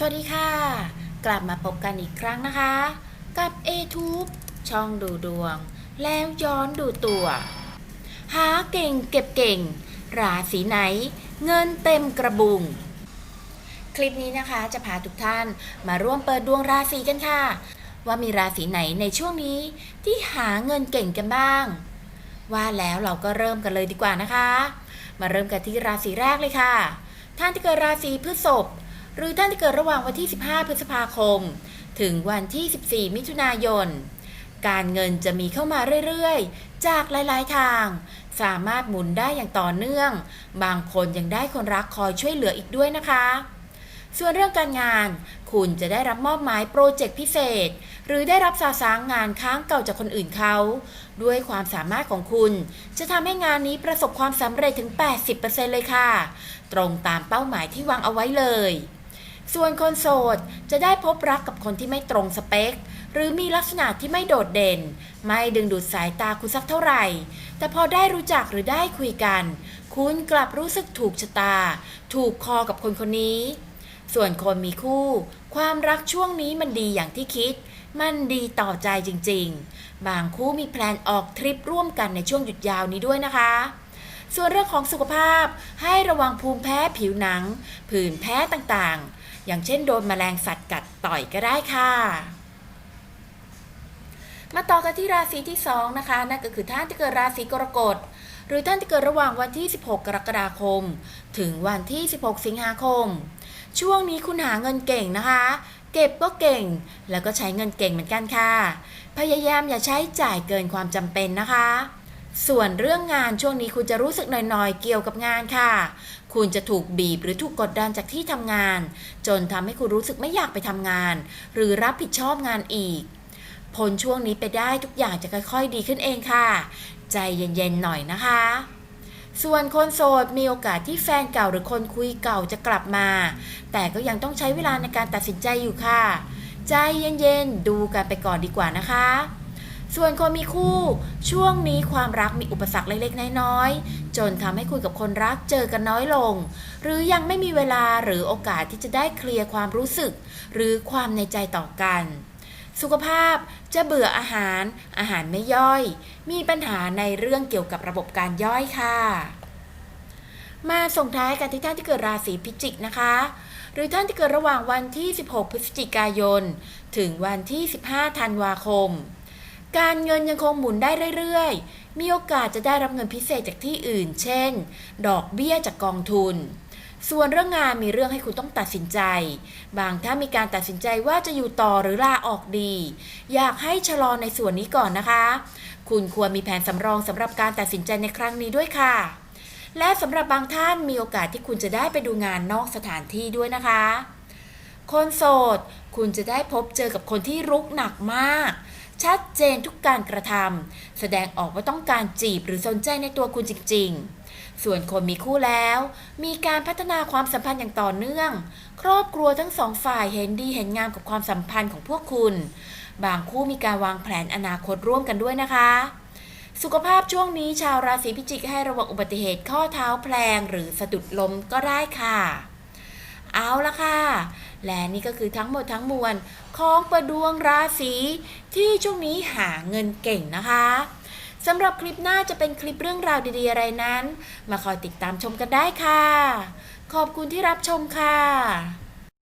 สวัสดีค่ะ กลับมาพบกันอีกครั้งนะคะ กับ a t u b e ช่องดูดวง แล้วย้อนดูตัว หาเก่งเก็บเก่ง ราศีไหน เงินเต็มกระบุง คลิปนี้นะคะจะพาทุกท่านมาร่วมเปิดดวงราศีกันค่ะ ว่ามีราศีไหนในช่วงนี้ที่หาเงินเก่งกันบ้าง ว่าแล้วเราก็เริ่มกันเลยดีกว่านะคะ มาเริ่มกันที่ราศีแรกเลยค่ะ ท่านที่เกิดราศีพฤษภ หรือท่านที่เกิดระหว่างวันที่ 15 พฤษภาคม ถึงวันที่ 14 มิถุนายน การเงินจะมีเข้ามาเรื่อยๆ จากหลายๆทาง สามารถหมุนได้อย่างต่อเนื่อง บางคนยังได้คนรักคอยช่วยเหลืออีกด้วยนะคะ ส่วนเรื่องการงาน คุณจะได้รับมอบหมายโปรเจกต์พิเศษ หรือได้รับสาสางงานค้างเก่าจากคนอื่นเขา ด้วยความสามารถของคุณ จะทำให้งานนี้ประสบความสำเร็จถึง 80%เลยค่ะ ตรงตามเป้าหมายที่วางเอาไว้เลย ส่วนคนโสดจะได้พบรักกับคนที่ไม่ตรงสเปค หรือมีลักษณะที่ไม่โดดเด่น ไม่ดึงดูดสายตาคุณสักเท่าไหร่ แต่พอได้รู้จักหรือได้คุยกัน คุณกลับรู้สึกถูกชะตา ถูกคอกับคนคนนี้ ส่วนคนมีคู่ ความรักช่วงนี้มันดีอย่างที่คิด มันดีต่อใจจริงๆ บางคู่มีแพลนออกทริปร่วมกันในช่วงหยุดยาวนี้ด้วยนะคะ ส่วนเรื่องของสุขภาพให้ระวังภูมิแพ้ผิวหนัง ผื่นแพ้ต่างๆ อย่างเช่นโดนแมลงสัตว์กัดต่อยก็ได้ค่ะ มาต่อกันที่ราศีที่ 2 นะคะ นั่นก็คือท่านที่เกิดราศีกรกฎหรือท่านที่เกิดระหว่างวันที่ 16 กรกฎาคม ถึงวันที่ 16 สิงหาคม ช่วงนี้คุณหาเงินเก่งนะคะ เก็บก็เก่ง แล้วก็ใช้เงินเก่งเหมือนกันค่ะ พยายามอย่าใช้จ่ายเกินความจำเป็นนะคะ ส่วนเรื่องงานช่วงนี้คุณจะรู้สึกหน่อยๆ เกี่ยวกับงานค่ะ คุณจะถูกบีบหรือถูกกดดันจากที่ทำงาน จนทำให้คุณรู้สึกไม่อยากไปทำงาน หรือรับผิดชอบงานอีกพ้นช่วงนี้ไปได้ทุกอย่างจะค่อยๆ ดีขึ้นเองค่ะ ใจเย็นๆหน่อยนะคะ ส่วนคนโสดมีโอกาสที่แฟนเก่าหรือคนคุยเก่าจะกลับมา แต่ก็ยังต้องใช้เวลาในการตัดสินใจอยู่ค่ะ ใจเย็นๆดูกันไปก่อนดีกว่านะคะ ส่วนคนมีคู่ ช่วงนี้ความรักมีอุปสรรคเล็กๆ น้อยๆ จนทำให้คุยกับคนรักเจอกันน้อยลง หรือยังไม่มีเวลาหรือโอกาสที่จะได้เคลียร์ความรู้สึก หรือความในใจต่อกัน สุขภาพจะเบื่ออาหาร อาหารไม่ย่อย มีปัญหาในเรื่องเกี่ยวกับระบบการย่อยค่ะ มาส่งท้ายกันที่ท่านที่เกิดราศีพิจิกนะคะหรือท่านที่เกิดระหว่างวันที่ 16 พฤศจิกายน ถึงวันที่ 15 ธันวาคม การเงินยังคงหมุนได้เรื่อยๆ มีโอกาสจะได้รับเงินพิเศษจากที่อื่น เช่น ดอกเบี้ยจากกองทุน ส่วนเรื่องงานมีเรื่องให้คุณต้องตัดสินใจ บางถ้ามีการตัดสินใจว่าจะอยู่ต่อหรือลาออกดี อยากให้ชะลอในส่วนนี้ก่อนนะคะ คุณควรมีแผนสำรองสำหรับการตัดสินใจในครั้งนี้ด้วยค่ะ และสำหรับบางท่านมีโอกาสที่คุณจะได้ไปดูงานนอกสถานที่ด้วยนะคะ คนโสด คุณจะได้พบเจอกับคนที่รุกหนักมาก ชัดเจนทุกการกระทำแสดงออกว่าต้องการจีบหรือสนใจในตัวคุณจริง ๆ ส่วนคนมีคู่แล้ว มีการพัฒนาความสัมพันธ์อย่างต่อเนื่อง ครอบครัวทั้งสองฝ่ายเห็นดีเห็นงามกับความสัมพันธ์ของพวกคุณ บางคู่มีการวางแผนอนาคตร่วมกันด้วยนะคะสุขภาพช่วงนี้ชาวราศีพิจิกให้ระวังอุบัติเหตุข้อเท้าแพลงหรือสะดุดล้มก็ได้ค่ะ เอาละค่ะ และนี่ก็คือทั้งหมดทั้งมวลของประดวงราศีที่ช่วงนี้หาเงินเก่งนะคะสำหรับคลิปหน้าจะเป็นคลิปเรื่องราวดีๆอะไรนั้น มาคอยติดตามชมกันได้ค่ะ ขอบคุณที่รับชมค่ะ